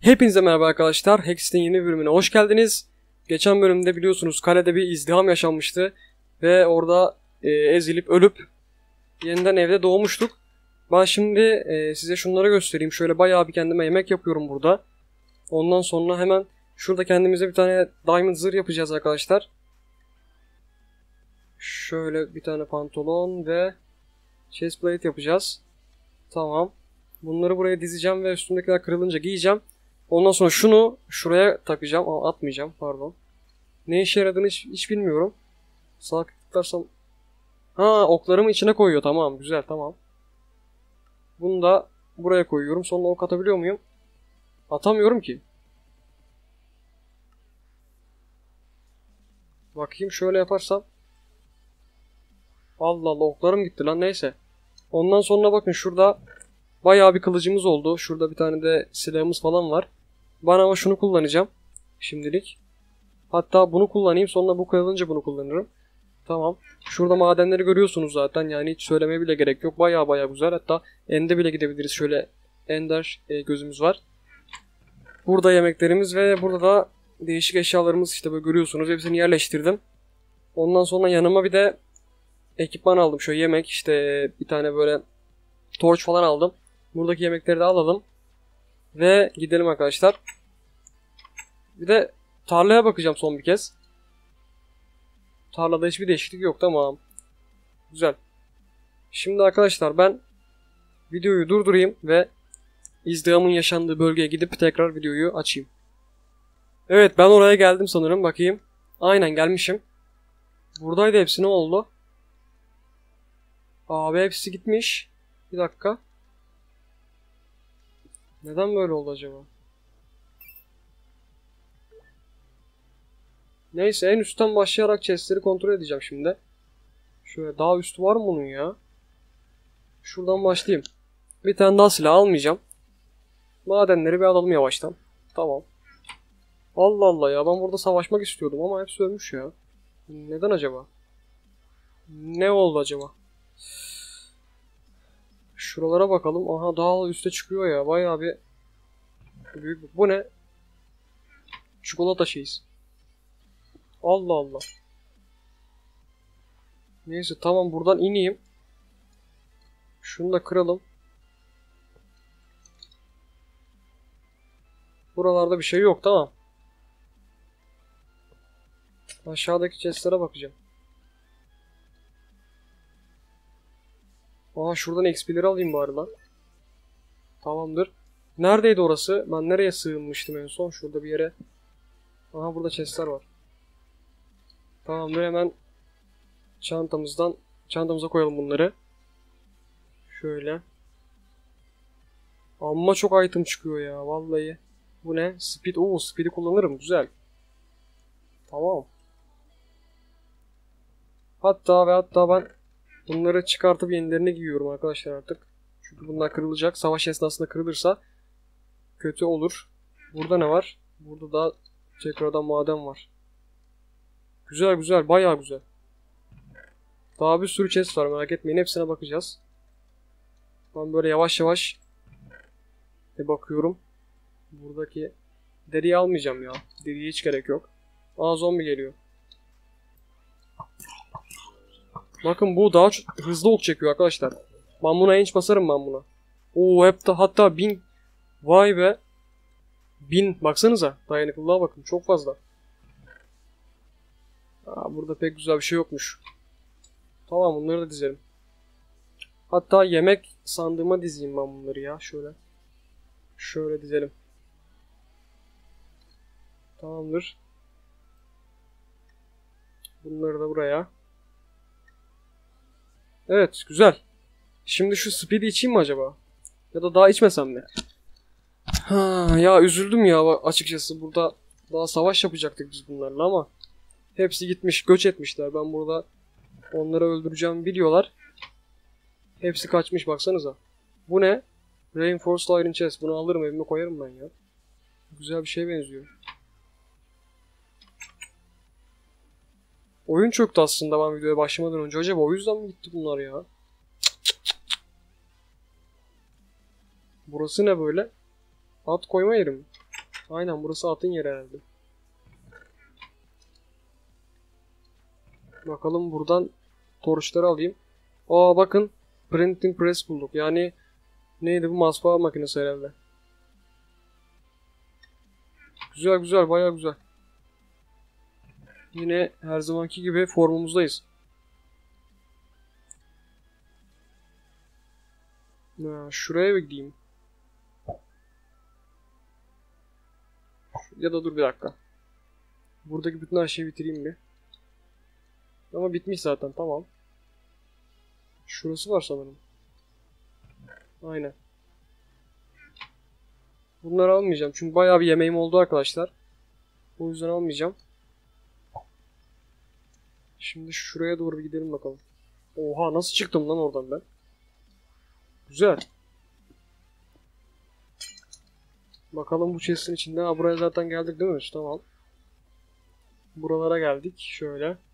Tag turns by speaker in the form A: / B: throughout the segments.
A: Hepinize merhaba arkadaşlar. Hex'in yeni bölümüne hoş geldiniz. Geçen bölümde biliyorsunuz kalede bir izdiham yaşanmıştı. Ve orada e, ezilip ölüp yeniden evde doğmuştuk. Ben şimdi e, size şunları göstereyim. Şöyle bayağı bir kendime yemek yapıyorum burada. Ondan sonra hemen şurada kendimize bir tane diamond zırh yapacağız arkadaşlar. Şöyle bir tane pantolon ve chestplate yapacağız. Tamam. Bunları buraya dizeceğim ve üstündekiler kırılınca giyeceğim. Ondan sonra şunu şuraya takacağım. Aa, atmayacağım pardon. Ne işe yaradığını hiç, hiç bilmiyorum. Sağ tıklarsam... Ha oklarımı içine koyuyor. Tamam güzel tamam. Bunu da buraya koyuyorum. Sonra ok atabiliyor muyum? Atamıyorum ki. Bakayım şöyle yaparsam. Allah Allah oklarım gitti lan neyse. Ondan sonra bakın şurada bayağı bir kılıcımız oldu. Şurada bir tane de silahımız falan var. Ben ama şunu kullanacağım. Şimdilik. Hatta bunu kullanayım sonra bu kırılınca bunu kullanırım. Tamam. Şurada madenleri görüyorsunuz zaten yani hiç söylemeye bile gerek yok. Baya baya güzel. Hatta ende bile gidebiliriz. Şöyle ender e, gözümüz var. Burada yemeklerimiz ve burada da değişik eşyalarımız işte böyle görüyorsunuz. Hepsini yerleştirdim. Ondan sonra yanıma bir de ekipman aldım. Şöyle yemek işte bir tane böyle torç falan aldım. Buradaki yemekleri de alalım. Ve gidelim arkadaşlar. Bir de tarlaya bakacağım son bir kez. Tarlada hiçbir değişiklik yok tamam. Güzel. Şimdi arkadaşlar ben videoyu durdurayım ve izdihamın yaşandığı bölgeye gidip tekrar videoyu açayım. Evet ben oraya geldim sanırım bakayım. Aynen gelmişim. Buradaydı hepsi ne oldu? Abi hepsi gitmiş. Bir dakika. Neden böyle oldu acaba? Neyse en üstten başlayarak chestleri kontrol edeceğim şimdi. Şöyle daha üstü var mı bunun ya? Şuradan başlayayım. Bir tane daha silah almayacağım. Madenleri bir alalım yavaştan. Tamam. Allah Allah ya ben burada savaşmak istiyordum ama hepsi ölmüş ya. Neden acaba? Ne oldu acaba? Şuralara bakalım. Aha daha üste çıkıyor ya. Bayağı bir büyük. Bu ne? Çikolata şeyiz. Allah Allah. Neyse tamam buradan ineyim. Şunu da kıralım. Buralarda bir şey yok tamam. Aşağıdaki chestlere bakacağım. Aa şuradan XP'leri alayım bari lan. Tamamdır. Neredeydi orası? Ben nereye sığınmıştım en son? Şurada bir yere. Aha burada chestler var. Tamamdır hemen çantamızdan çantamıza koyalım bunları. Şöyle. Amma çok item çıkıyor ya vallahi. Bu ne? Speed. Oo speed'i kullanırım. Güzel. Tamam. Hatta ve hatta ben bunları çıkartıp yenilerini giyiyorum arkadaşlar artık. Çünkü bunlar kırılacak. Savaş esnasında kırılırsa kötü olur. Burada ne var? Burada da tekrardan maden var. Güzel güzel. Bayağı güzel. Daha bir sürü chest var merak etmeyin. Hepsine bakacağız. Ben böyle yavaş yavaş bir bakıyorum. Buradaki deriyi almayacağım ya. Deriye hiç gerek yok. Aa zombi geliyor. Bakın bu daha hızlı ok çekiyor arkadaşlar. Ben buna enç basarım ben buna. Oo hep de hatta bin. Vay be. Bin. Baksanıza. Dayanıklılığa bakın. Çok fazla. Aa, burada pek güzel bir şey yokmuş. Tamam bunları da dizelim. Hatta yemek sandığıma dizeyim ben bunları ya. Şöyle. Şöyle dizelim. Tamamdır. Bunları da buraya. Evet güzel. Şimdi şu speed'i içeyim mi acaba? Ya da daha içmesem mi? Ha, ya üzüldüm ya açıkçası. Burada daha savaş yapacaktık biz bunlarla ama hepsi gitmiş, göç etmişler. Ben burada onları öldüreceğimi biliyorlar. Hepsi kaçmış baksanıza. Bu ne? Reinforced Iron Chest. Bunu alırım evime koyarım ben ya. Güzel bir şeye benziyor. Oyun çöktü aslında ben videoya başlamadan önce. Acaba o yüzden mi gitti bunlar ya? Burası ne böyle? At koyma yeri mi? Aynen burası atın yeri herhalde. Bakalım buradan torçları alayım. Aa bakın printing press bulduk. Yani neydi bu matbaa makinesi herhalde. Güzel güzel baya güzel. Yine her zamanki gibi formumuzdayız. Ha, şuraya bir gideyim. Ya da dur bir dakika. Buradaki bütün her şeyi bitireyim bir. Ama bitmiş zaten tamam. Şurası var sanırım. Aynen. Bunları almayacağım. Çünkü bayağı bir yemeğim oldu arkadaşlar. O yüzden almayacağım. Şimdi şuraya doğru gidelim bakalım. Oha nasıl çıktım lan oradan ben? Güzel. Bakalım bu chest'in içinde. Ha buraya zaten geldik değil mi? Tamam. Buralara geldik. Şöyle.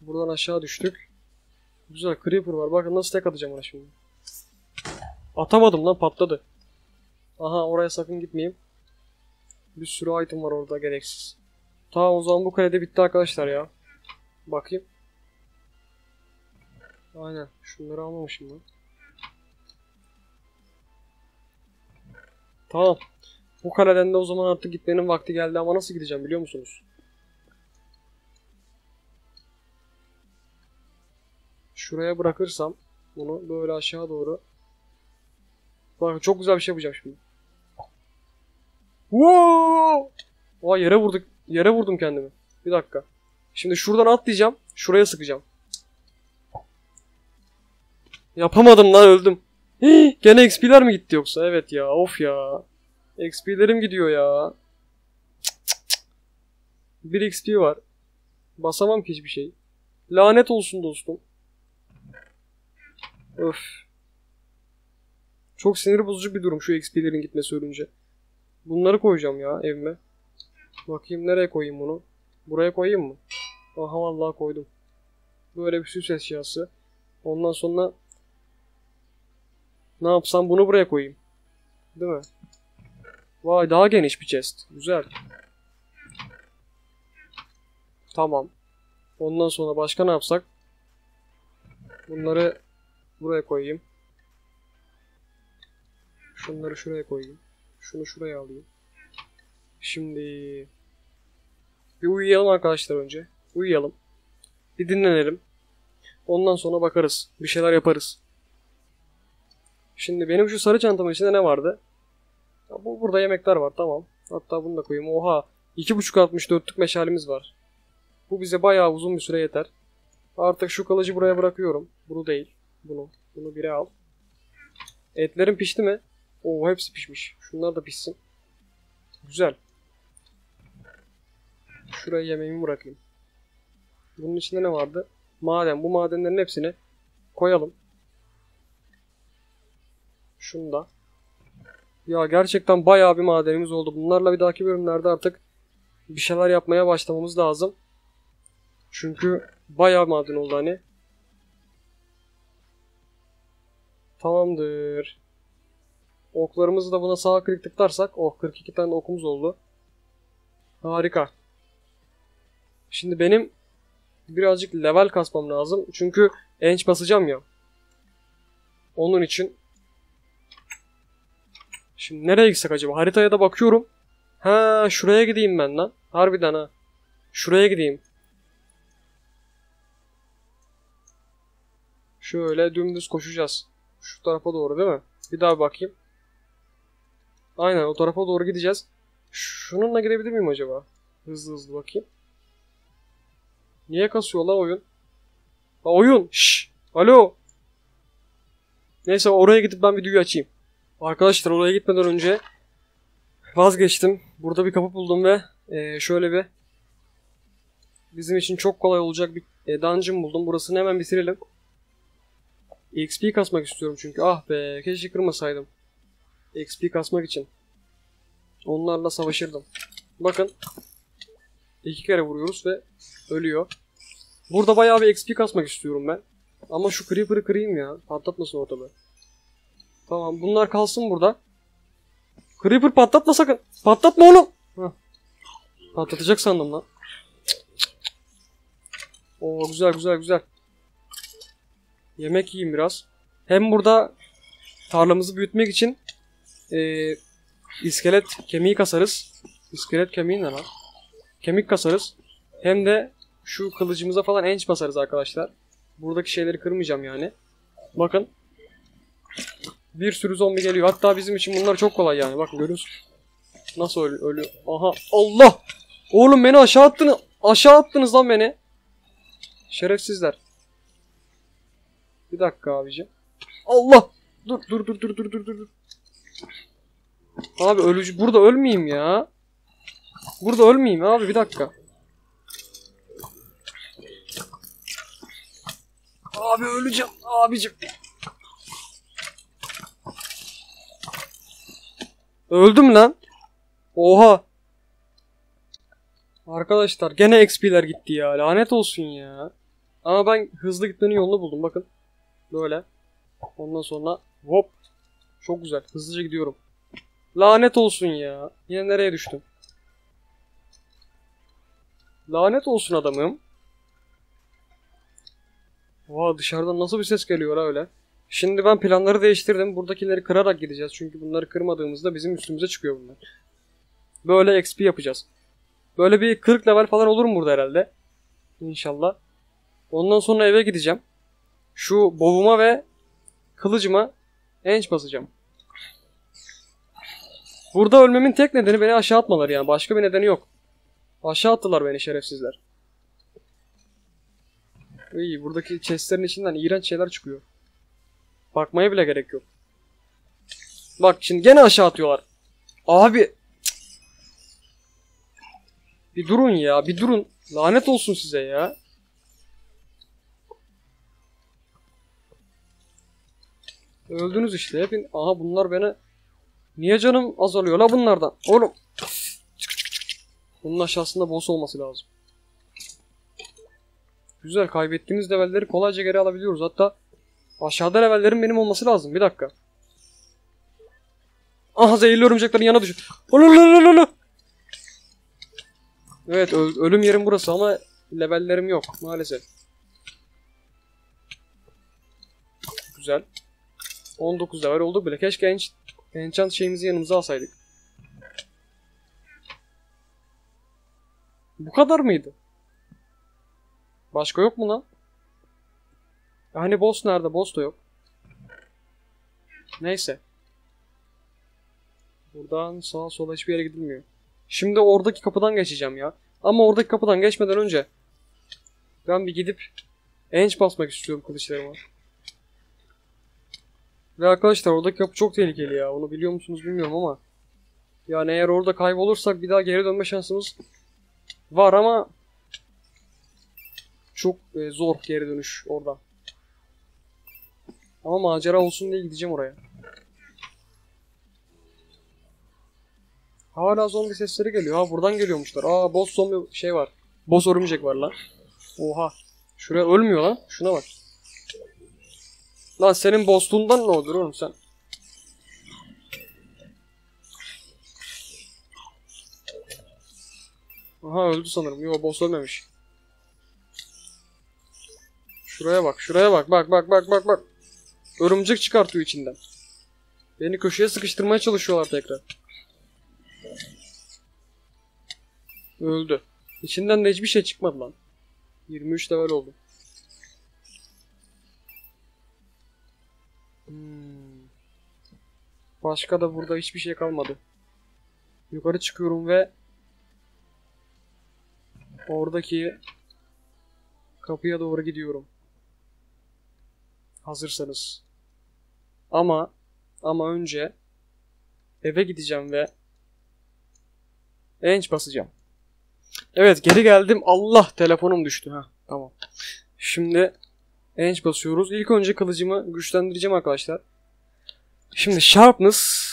A: Buradan aşağı düştük. Güzel creeper var. Bakın nasıl tek atacağım ona şimdi. Atamadım lan patladı. Aha oraya sakın gitmeyeyim. Bir sürü item var orada gereksiz. Tamam o zaman bu kalede bitti arkadaşlar ya. Bakayım. Aynen. Şunları almamışım ben. Tamam. Bu kaleden de o zaman artık gitmenin vakti geldi ama nasıl gideceğim biliyor musunuz? Şuraya bırakırsam bunu böyle aşağı doğru. Bak çok güzel bir şey yapacağım şimdi. Wow! Aa yere vurduk. Yere vurdum kendimi. Bir dakika. Şimdi şuradan atlayacağım. Şuraya sıkacağım. Yapamadım lan öldüm. Hii, gene XP'ler mi gitti yoksa? Evet ya of ya. XP'lerim gidiyor ya. Bir XP var. Basamam ki hiçbir şey. Lanet olsun dostum. Öf. Çok sinir bozucu bir durum şu XP'lerin gitmesi ölünce. Bunları koyacağım ya evime. Bakayım nereye koyayım bunu. Buraya koyayım mı? Aha vallahi koydum. Böyle bir süs eşyası. Ondan sonra ne yapsam bunu buraya koyayım. Değil mi? Vay daha geniş bir chest. Güzel. Tamam. Ondan sonra başka ne yapsak? Bunları buraya koyayım. Şunları şuraya koyayım. Şunu şuraya alayım. Şimdi bir uyuyalım arkadaşlar önce. Uyuyalım. Bir dinlenelim. Ondan sonra bakarız. Bir şeyler yaparız. Şimdi benim şu sarı çantamın içinde ne vardı? Ya bu burada yemekler var tamam. Hatta bunu da koyayım. Oha 2.5-64'lük meşalimiz var. Bu bize bayağı uzun bir süre yeter. Artık şu kılıcı buraya bırakıyorum. Bunu değil. Bunu. Bunu bire al. Etlerim pişti mi? Oo hepsi pişmiş. Şunlar da pişsin. Güzel. Şuraya yemeğimi bırakayım. Bunun içinde ne vardı? Maden. Bu madenlerin hepsini koyalım. Şunu da. Ya gerçekten bayağı bir madenimiz oldu. Bunlarla bir dahaki bölümlerde artık bir şeyler yapmaya başlamamız lazım. Çünkü bayağı maden oldu hani. Tamamdır. Oklarımızı da buna sağ klik tıklarsak oh 42 tane okumuz oldu. Harika. Şimdi benim birazcık level kasmam lazım. Çünkü enç basacağım ya. Onun için Şimdi nereye gitsek acaba? Haritaya da bakıyorum. Ha şuraya gideyim ben lan. Harbiden ha. Şuraya gideyim. Şöyle dümdüz koşacağız. Şu tarafa doğru değil mi? Bir daha bakayım. Aynen o tarafa doğru gideceğiz. Şununla gidebilir miyim acaba? Hızlı hızlı bakayım. Niye kasıyor la oyun? Ha, oyun! Şşş! Alo! Neyse oraya gidip ben videoyu açayım. Arkadaşlar oraya gitmeden önce vazgeçtim. Burada bir kapı buldum ve e, şöyle bir bizim için çok kolay olacak bir e, dungeon buldum. Burasını hemen bitirelim. XP kasmak istiyorum çünkü. Ah be keşke kırmasaydım. XP kasmak için. Onlarla savaşırdım. Bakın. iki kere vuruyoruz ve ölüyor. Burada bayağı bir XP kasmak istiyorum ben. Ama şu Creeper'ı kırayım ya. Patlatmasın ortalığı. Tamam bunlar kalsın burada. Creeper patlatma sakın. Patlatma onu. Patlatacak sandım lan. Oo güzel güzel güzel. Yemek yiyeyim biraz. Hem burada tarlamızı büyütmek için e, iskelet kemiği kasarız. İskelet kemiği ne lan? Kemik kasarız. Hem de şu kılıcımıza falan enç basarız arkadaşlar. Buradaki şeyleri kırmayacağım yani. Bakın. Bir sürü zombi geliyor. Hatta bizim için bunlar çok kolay yani. Bakın görüyorsun. Nasıl ölü ölüyor? Aha. Allah! Oğlum beni aşağı attınız. Aşağı attınız lan beni. Şerefsizler. Bir dakika abicim. Allah! Dur dur dur dur dur dur dur. Abi ölücü burada ölmeyeyim ya. Burada ölmeyeyim abi bir dakika. Abi öleceğim abicim. Öldüm lan. Oha. Arkadaşlar gene XP'ler gitti ya. Lanet olsun ya. Ama ben hızlı gitmenin yolunu buldum bakın. Böyle. Ondan sonra hop. Çok güzel. Hızlıca gidiyorum. Lanet olsun ya. Yine nereye düştüm? Lanet olsun adamım. Oha dışarıdan nasıl bir ses geliyor ha öyle. Şimdi ben planları değiştirdim. Buradakileri kırarak gideceğiz. Çünkü bunları kırmadığımızda bizim üstümüze çıkıyor bunlar. Böyle XP yapacağız. Böyle bir 40 level falan olur mu burada herhalde? İnşallah. Ondan sonra eve gideceğim. Şu bovuma ve kılıcıma enç basacağım. Burada ölmemin tek nedeni beni aşağı atmaları yani. Başka bir nedeni yok. Aşağı attılar beni şerefsizler. İyi buradaki chestlerin içinden iğrenç şeyler çıkıyor. Bakmaya bile gerek yok. Bak şimdi gene aşağı atıyorlar. Abi. Bir durun ya bir durun. Lanet olsun size ya. Öldünüz işte hepin. Aha bunlar beni... Niye canım azalıyor la bunlardan? Oğlum. Bunun aşağısında boss olması lazım. Güzel kaybettiğimiz levelleri kolayca geri alabiliyoruz. Hatta aşağıda levellerin benim olması lazım. Bir dakika. Aha zehirli örümceklerin düşüyor. Olololololo. Evet öl- ölüm yerim burası ama levellerim yok maalesef. Güzel. 19 level olduk bile. Keşke ench enchant şeyimizi yanımıza alsaydık. Bu kadar mıydı? Başka yok mu lan? Hani boss nerede? Boss da yok. Neyse. Buradan sağa sola hiçbir yere gidilmiyor. Şimdi oradaki kapıdan geçeceğim ya. Ama oradaki kapıdan geçmeden önce ben bir gidip enç basmak istiyorum kılıçlarıma. Ve arkadaşlar oradaki kapı çok tehlikeli ya. Onu biliyor musunuz bilmiyorum ama. Yani eğer orada kaybolursak bir daha geri dönme şansımız var ama çok e, zor geri dönüş orada. Ama macera olsun diye gideceğim oraya. Hala zombi sesleri geliyor. Ha buradan geliyormuşlar. Aa boss zombi şey var. Boss örümcek var lan. Oha. Şuraya ölmüyor lan. Şuna bak. Lan senin bossluğundan ne olur oğlum sen? Aha öldü sanırım. Yo boss ölmemiş. Şuraya bak, şuraya bak. Bak bak bak bak bak. Örümcek çıkartıyor içinden. Beni köşeye sıkıştırmaya çalışıyorlar tekrar. Öldü. İçinden de hiçbir şey çıkmadı lan. 23 level oldu. Hmm. Başka da burada hiçbir şey kalmadı. Yukarı çıkıyorum ve oradaki kapıya doğru gidiyorum. Hazırsanız. Ama ama önce eve gideceğim ve enç basacağım. Evet geri geldim. Allah telefonum düştü. ha Tamam. Şimdi enç basıyoruz. İlk önce kılıcımı güçlendireceğim arkadaşlar. Şimdi sharpness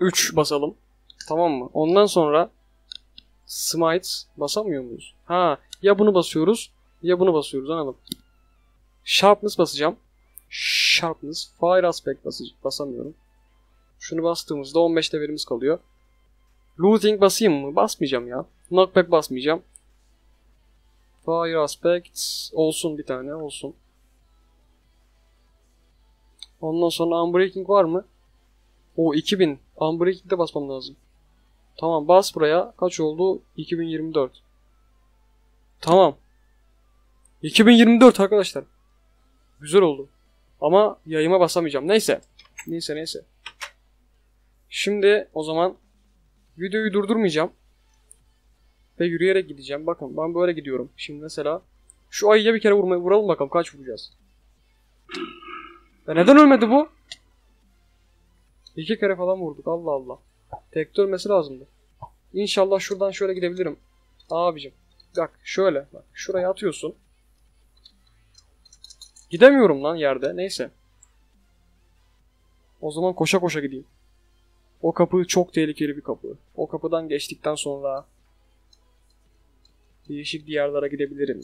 A: 3 basalım. Tamam mı? Ondan sonra smite basamıyor muyuz? Ha ya bunu basıyoruz ya bunu basıyoruz anladım. Sharpness basacağım. Sharpness. Fire aspect basamıyorum. Şunu bastığımızda 15 levelimiz kalıyor. Looting basayım mı? Basmayacağım ya. Knockback basmayacağım. Fire Aspect olsun bir tane olsun. Ondan sonra Unbreaking var mı? O 2000. Unbreaking'de basmam lazım. Tamam bas buraya. Kaç oldu? 2024. Tamam. 2024 arkadaşlar. Güzel oldu. Ama yayıma basamayacağım. Neyse. Neyse neyse. Şimdi o zaman videoyu durdurmayacağım. Ve yürüyerek gideceğim. Bakın ben böyle gidiyorum. Şimdi mesela şu ayıya bir kere vurmayı vuralım bakalım kaç vuracağız. E neden ölmedi bu? İki kere falan vurduk. Allah Allah. Tek ölmesi lazımdı. İnşallah şuradan şöyle gidebilirim. Abicim. Bak şöyle. Bak şuraya atıyorsun. Gidemiyorum lan yerde. Neyse. O zaman koşa koşa gideyim. O kapı çok tehlikeli bir kapı. O kapıdan geçtikten sonra değişik diyarlara gidebilirim.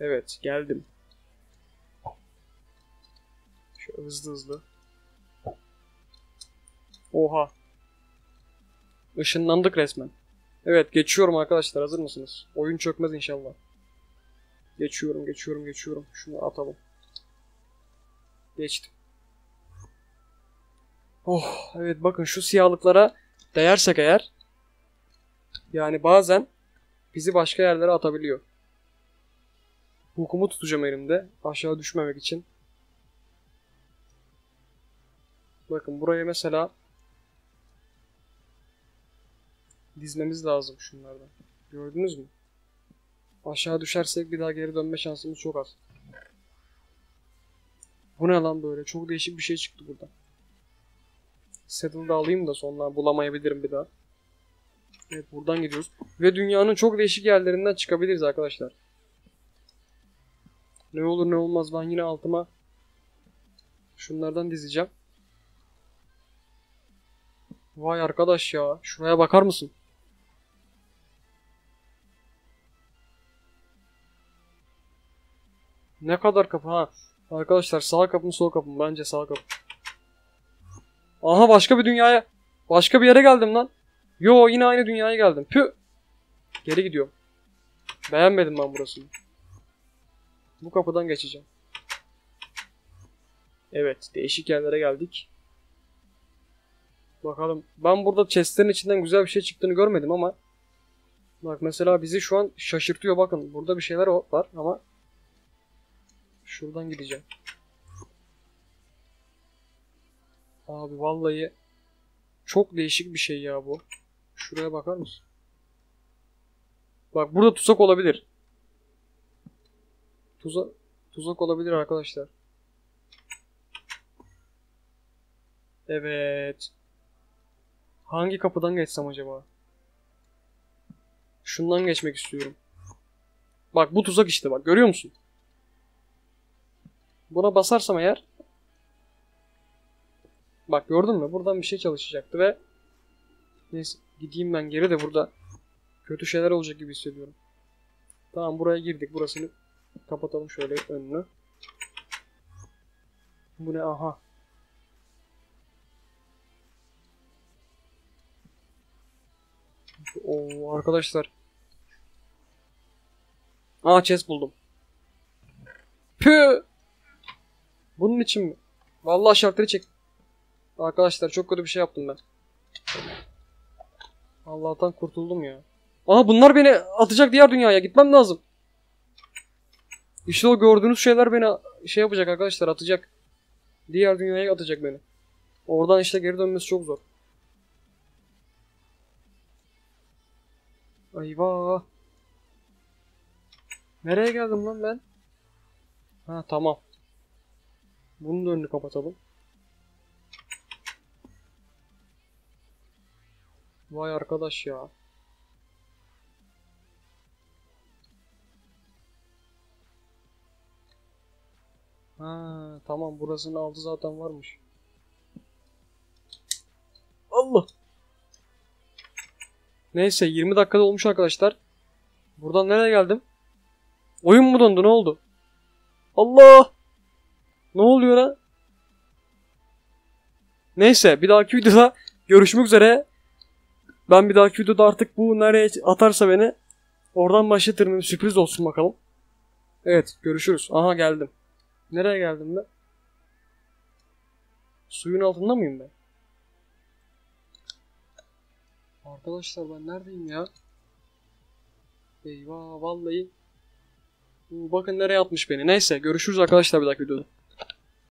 A: Evet, geldim. Şöyle hızlı hızlı. Oha. Işınlandık resmen. Evet, geçiyorum arkadaşlar. Hazır mısınız? Oyun çökmez inşallah. Geçiyorum, geçiyorum, geçiyorum. Şunu atalım. Geçtim. Oh, evet bakın şu siyahlıklara değersek eğer yani bazen bizi başka yerlere atabiliyor. Hukumu tutacağım elimde aşağı düşmemek için. Bakın buraya mesela dizmemiz lazım şunlardan. Gördünüz mü? Aşağı düşersek bir daha geri dönme şansımız çok az. Bu ne lan böyle? Çok değişik bir şey çıktı burada. Saddle'da alayım da sonra bulamayabilirim bir daha. Evet buradan gidiyoruz. Ve dünyanın çok değişik yerlerinden çıkabiliriz arkadaşlar. Ne olur ne olmaz ben yine altıma şunlardan dizeceğim. Vay arkadaş ya. Şuraya bakar mısın? Ne kadar kapı ha. Arkadaşlar sağ kapım sol kapım. Bence sağ kapım. Aha başka bir dünyaya. Başka bir yere geldim lan. Yo yine aynı dünyaya geldim. Pü. Geri gidiyorum. Beğenmedim ben burasını. Bu kapıdan geçeceğim. Evet değişik yerlere geldik. Bakalım. Ben burada chestlerin içinden güzel bir şey çıktığını görmedim ama Bak mesela bizi şu an şaşırtıyor bakın. Burada bir şeyler var ama Şuradan gideceğim. Abi vallahi çok değişik bir şey ya bu. Şuraya bakar mısın? Bak burada tuzak olabilir. Tuzak tuzak olabilir arkadaşlar. Evet. Hangi kapıdan geçsem acaba? Şundan geçmek istiyorum. Bak bu tuzak işte bak görüyor musun? Buna basarsam eğer Bak gördün mü? Buradan bir şey çalışacaktı ve Neyse gideyim ben geri de burada kötü şeyler olacak gibi hissediyorum. Tamam buraya girdik. Burasını kapatalım şöyle önünü. Bu ne? Aha. Oo arkadaşlar. Aa chest buldum. Pü. Bunun için mi? Vallahi şartları çek. Arkadaşlar çok kötü bir şey yaptım ben. Allah'tan kurtuldum ya. Aha bunlar beni atacak diğer dünyaya. Gitmem lazım. İşte o gördüğünüz şeyler beni şey yapacak arkadaşlar atacak. Diğer dünyaya atacak beni. Oradan işte geri dönmesi çok zor. Ayva. Nereye geldim lan ben? Ha tamam. Bunun da önünü kapatalım. Vay arkadaş ya. Ha tamam burasının altı zaten varmış. Allah. Neyse 20 dakikada olmuş arkadaşlar. Buradan nereye geldim? Oyun mu dondu ne oldu? Allah! Ne oluyor lan? Neyse bir dahaki videoda görüşmek üzere. Ben bir dahaki videoda artık bu nereye atarsa beni oradan başlatırım. Sürpriz olsun bakalım. Evet görüşürüz. Aha geldim. Nereye geldim ben? Suyun altında mıyım ben? Arkadaşlar ben neredeyim ya? Eyvah vallahi. Bakın nereye atmış beni. Neyse görüşürüz arkadaşlar bir dahaki videoda.